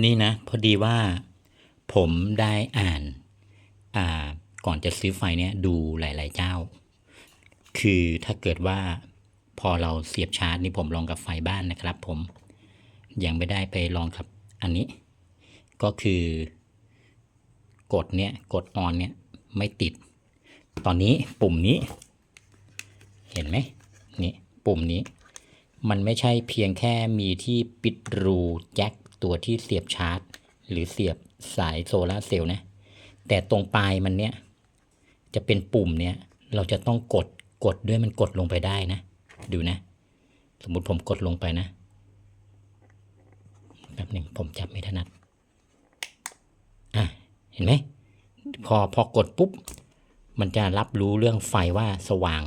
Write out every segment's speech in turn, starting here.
นี่นะ พอดีว่าผมได้อ่านอ่าก่อนจะซื้อไฟเนี่ยดูหลาย ๆ เจ้า คือถ้าเกิดว่าพอเราเสียบชาร์จนี่ผมลองกับไฟบ้านนะครับ ผมยังไม่ได้ไปลองกับอันนี้ ก็คือกดเนี่ยกดออนเนี่ยไม่ติด ตอนนี้ปุ่มนี้ เห็นไหมนี่ปุ่มนี้ มันไม่ใช่เพียงแค่มีที่ปิดรูแจ็ค ตัวที่เสียบชาร์จ หรือเสียบสายโซลาเซลล์นะ แต่ตรงปลายมันเนี่ย จะเป็นปุ่มเนี่ยเราจะต้องกดกดด้วยมันกดลงไปได้นะ ดูนะ สมมุติผมกดลงไปนะแป๊บหนึ่งผมจับไม่ถนัดอะเห็นไหมพอพอกดปุ๊บ มันจะรับรู้เรื่องไฟว่าสว่าง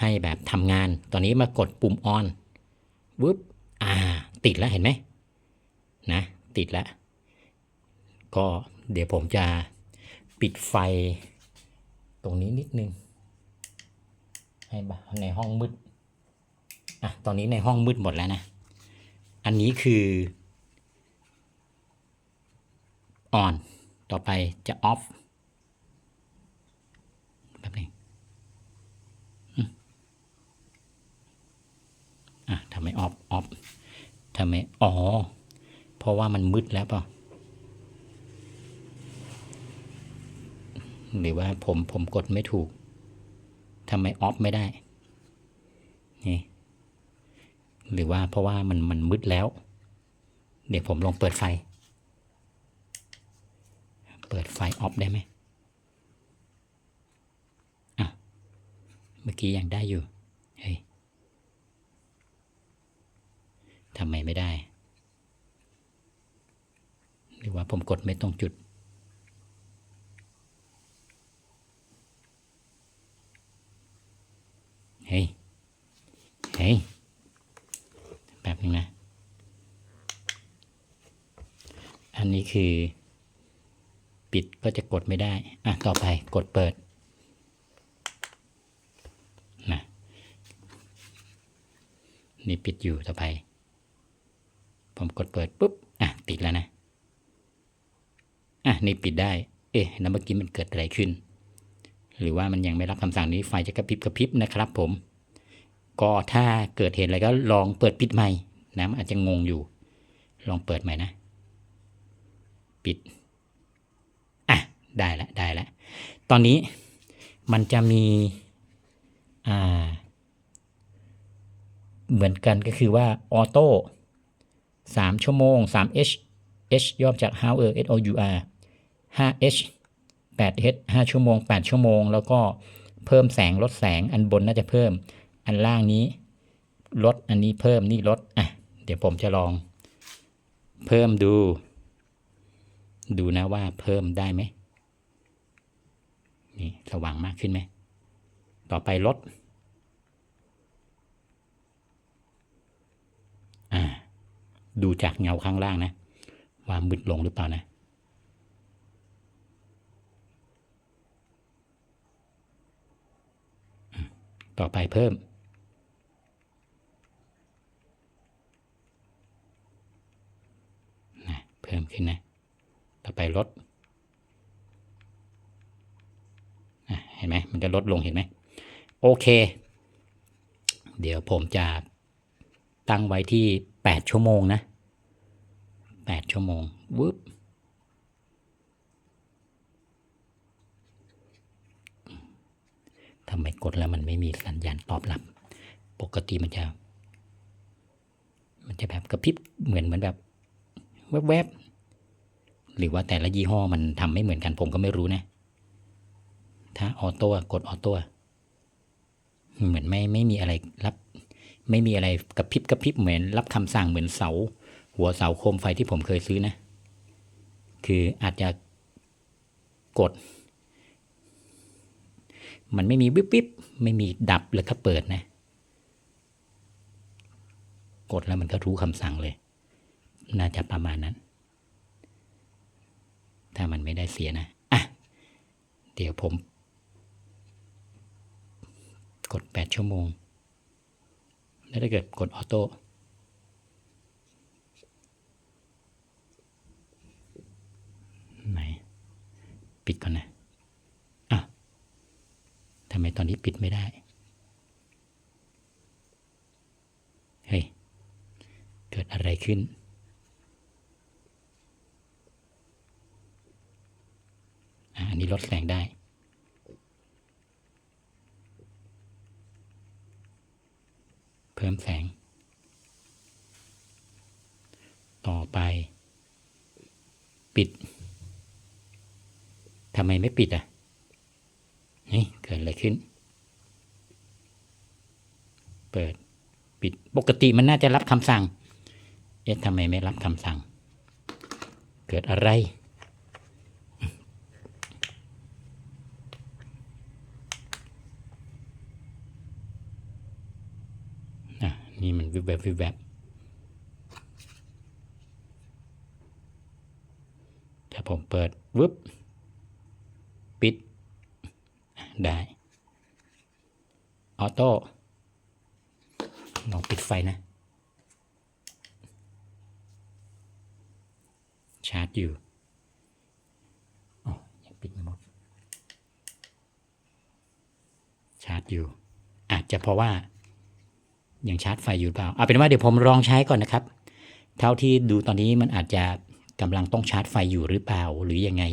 ให้แบบทำงาน ตอนนี้มากดปุ่มออนวึบอ่า ติดแล้วเห็นไหม นะ ติดแล้ว ก็เดี๋ยวผมจะปิดไฟตรงนี้นิดนึง ให้ในห้องมืด อะ ตอนนี้ในห้องมืดหมดแล้วนะ อันนี้คือออนต่อไปจะออฟแป๊บนึงอะทำไมออฟออฟทำไมอ๋อ เพราะว่ามันมืดแล้วเปล่าหรือว่าผมผมกดไม่ถูกทำไมออฟไม่ได้ นี่ หรือว่าเพราะว่ามันมันมืดแล้ว เดี๋ยวผมลองเปิดไฟ เปิดไฟออฟได้ไหมอะ เมื่อกี้ยังได้อยู่ ทำไมไม่ได้ หรือว่า ผมกดไม่ตรงจุด เฮ้ย เฮ้ย แป๊บนึงนะ อันนี้คือ ปิดก็จะกดไม่ได้ อะ ต่อไปกดเปิดนะนี่ปิดอยู่ต่อไป ผมกดเปิดปุ๊บ อะ ติดแล้วนะ อะนี่ปิดได้ เอ๊ะแล้วเมื่อกี้มันเกิดอะไรขึ้น หรือว่ามันยังไม่รับคำสั่งนี้ไฟจะกระพริบกระพริบนะครับ ผม ก็ถ้าเกิดเหตุอะไรก็ลองเปิดปิดใหม่นะมันอาจจะงงอยู่ ลองเปิดใหม่นะ ปิด อะ ได้ล้วได้ล้วตอนนี้มันจะมี อ่า เหมือนกันก็คือว่าออโต้สามชั่วโมงสาม H H ย่อมาจาก hour S O U R ห้า H 8 H 5 ชั่วโมง 8 ชั่วโมง แล้วก็เพิ่มแสงลดแสงอันบนน่าจะเพิ่ม อันล่างนี้ลดอันนี้เพิ่มนี่ลดอะเดี๋ยวผมจะลอง เพิ่มดู ดูนะว่าเพิ่มได้ไหมนี่สว่างมากขึ้นไหมต่อไปลดดูจากเงาข้างล่างนะว่ามืดลงหรือเปล่านะ ต่อไปเพิ่มนะเพิ่มขึ้นนะ ต่อไปลดอะเห็นไหมมันจะลดลงเห็นไหมโอเค เดี๋ยวผมจะตั้งไว้ที่ 8 ชั่วโมงนะ 8 ชั่วโมงวึบ ทำไมกดแล้วมันไม่มีสัญญาณตอบรับ ปกติมันจะ มันจะแบบกระพริบเหมือนเหมือนแบบแวบๆหรือว่าแต่ละยี่ห้อมันทำไม่เหมือนกันผมก็ไม่รู้นะ ถ้าออโต้กดออโต้เหมือนไม่ไม่มีอะไรรับ ไม่มีอะไรกระพริบกระพริบเหมือน รับคำสั่งเหมือนเสา หัวเสาโคมไฟที่ผมเคยซื้อนะ คืออาจจะกด มันไม่มีวิบวิบไม่มีดับแล้วก็เปิดนะ กดแล้วมันก็รู้คำสั่งเลย น่าจะประมาณนั้น ถ้ามันไม่ได้เสียนะ อะ เดี๋ยวผม กด 8 ชั่วโมง แล้วถ้าเกิดกดออโต้ไหน ปิดก่อนนะำไมตอนนี้ปิดไม่ได้ เฮ้ย เกิดอะไรขึ้น อันนี้ลดแสงได้เพิ่มแสง ต่อไป ปิด ทำไมไม่ปิดอะ นี่เกิดอะไรขึ้น เปิดปิดปกติมันน่าจะรับคำสั่ง เอ๊ะทำไมไม่รับคำสั่ง เกิดอะไร นี่มันวิบแบบวิบแบบถ้าผมเปิดวึบ ปิด ได้ ออโต้ลองปิดไฟนะ ชาร์จอยู่อ๋อยังปิดไม่หมด ชาร์จอยู่ อาจจะเพราะว่ายังชาร์จไฟอยู่หรือเปล่า เอาเป็นว่าเดี๋ยวผมลองใช้ก่อนนะครับ เท่าที่ดูตอนนี้มันอาจจะกำลังต้องชาร์จไฟอยู่หรือเปล่าหรือยังไง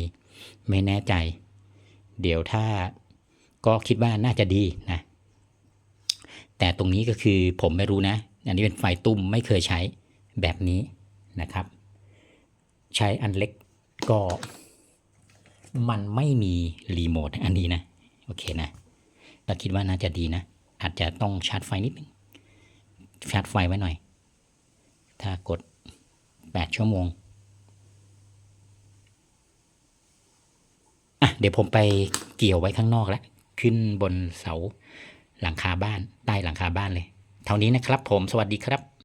ไม่แน่ใจ เดี๋ยวถ้า ก็คิดว่าน่าจะดีนะ แต่ตรงนี้ก็คือผมไม่รู้นะ อันนี้เป็นไฟตุ้มไม่เคยใช้แบบนี้นะครับ ใช้อันเล็กก็มันไม่มีรีโมทอันนี้นะ โอเคนะเราคิดว่าน่าจะดีนะ อาจจะต้องชาร์จไฟนิดนึง ชาร์จไฟไว้หน่อย ถ้ากด 8 ชั่วโมงอะเดี๋ยวผมไปเกี่ยวไว้ข้างนอกแล้ว ขึ้นบนเสาหลังคาบ้านใต้หลังคาบ้านเลย เท่านี้นะครับผมสวัสดีครับ